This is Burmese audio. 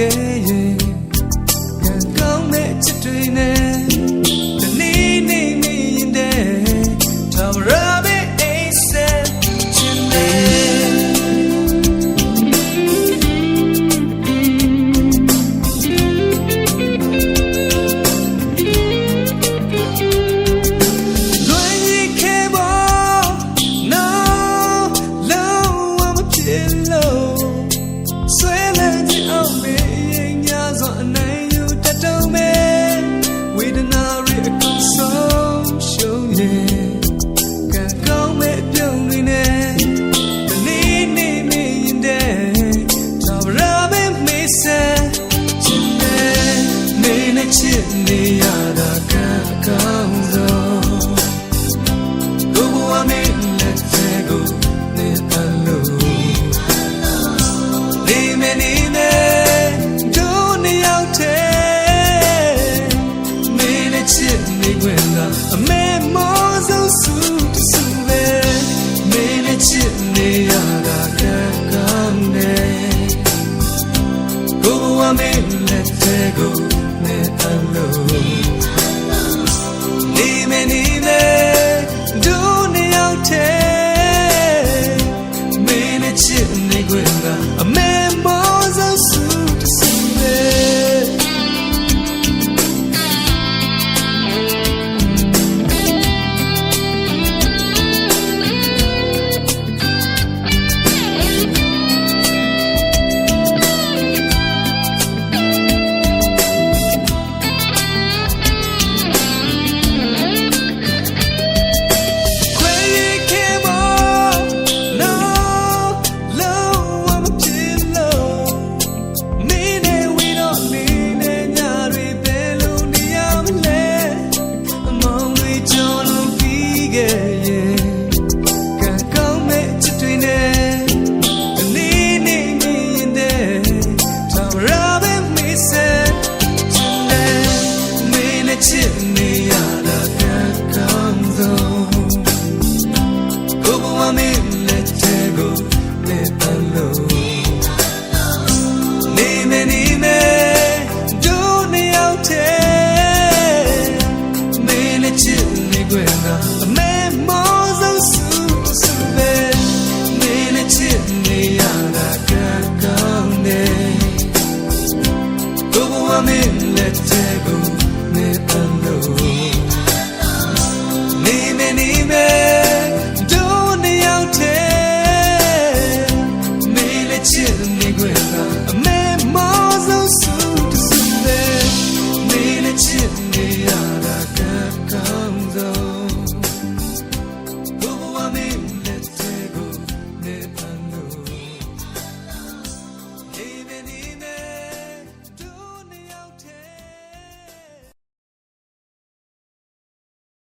llegué. ချစ်နေရတာကကောင်းဆုံးဘုဘဝမင်းလက်သေးကိုနေတလို့ဒီမနေနေဒုနေရောက်တဲ့မင်းနဲ့ချစ်နေခွင့်သာအမေမောဆုံးစုစုပဲမင်းနဲ့ချစ်နေရတာကကောင်းတယ်ဘုဘဝမင်းလက်သေးကို me aló. Dime, dime. ခဲ့ ချစ်နေခွင့်သာ